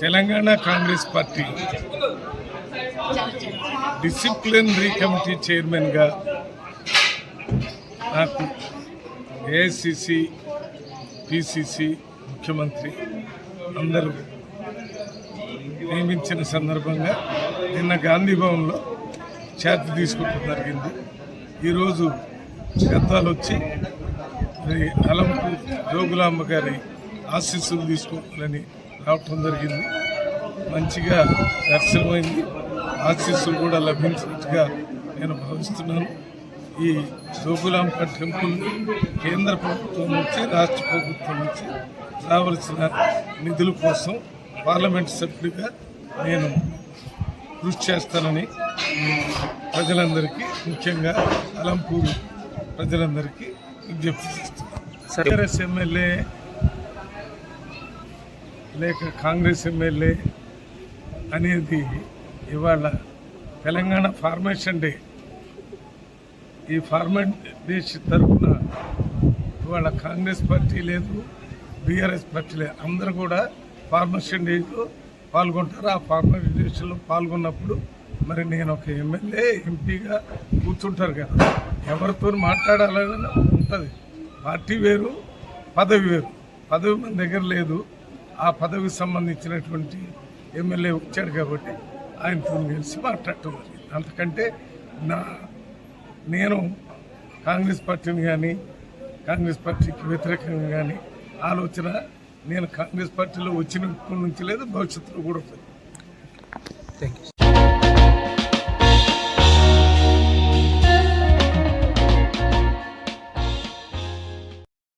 Telangana Congress party disciplinary committee చైర్మన్గా నాకు AICC PCC ముఖ్యమంత్రి అందరూ నియమించిన సందర్భంగా నిన్న గాంధీభవన్లో చేత తీసుకోవడం జరిగింది. ఈరోజు గద్దాలు వచ్చి మరి అలంపు జోగులాంబ గారి ఆశీస్సులు తీసుకోవాలని రావటం జరిగింది. మంచిగా దర్శనమైంది. ఆశీస్సులు కూడా లభించినట్టుగా నేను భావిస్తున్నాను. ఈ జోగులాంబ టెంపుల్ కేంద్ర ప్రభుత్వం నుంచి రాష్ట్ర ప్రభుత్వం నుంచి రావాల్సిన నిధుల కోసం పార్లమెంట్ సభ్యుడిగా నేను కృషి చేస్తానని ప్రజలందరికీ ముఖ్యంగా అలంపూర్ ప్రజలందరికీ విజ్ఞప్తి చేస్తున్నాను. టీఆర్ఎస్ ఎమ్మెల్యే లేక కాంగ్రెస్ ఎమ్మెల్యే అనేది ఇవాళ తెలంగాణ ఫార్మేషన్ డే. ఈ ఫార్మేట్ దేశ్ తరఫున ఇవాళ కాంగ్రెస్ పార్టీ లేదు బీఆర్ఎస్ పార్టీ లేదు. అందరూ కూడా ఫార్మేషన్ డేలో పాల్గొంటారు. ఆ ఫార్మేషన్ డేస్లో పాల్గొన్నప్పుడు మరి నేను ఒక ఎమ్మెల్యే ఎంపీగా కూర్చుంటారు కదా. ఎవరితో మాట్లాడాలని ఉంటుంది. పార్టీ వేరు పదవి వేరు. పదవి మన దగ్గర లేదు. ఆ పదవికి సంబంధించినటువంటి ఎమ్మెల్యే వచ్చాడు కాబట్టి ఆయనతో కలిసి మాట్లాడటం జరిగింది. అంతకంటే నా నేను కాంగ్రెస్ పార్టీని కానీ కాంగ్రెస్ పార్టీకి వ్యతిరేకంగా కానీ ఆలోచన నేను కాంగ్రెస్ పార్టీలో వచ్చినప్పటి నుంచి లేదు భవిష్యత్తులో కూడా ఉంటుంది థ్యాంక్ యూ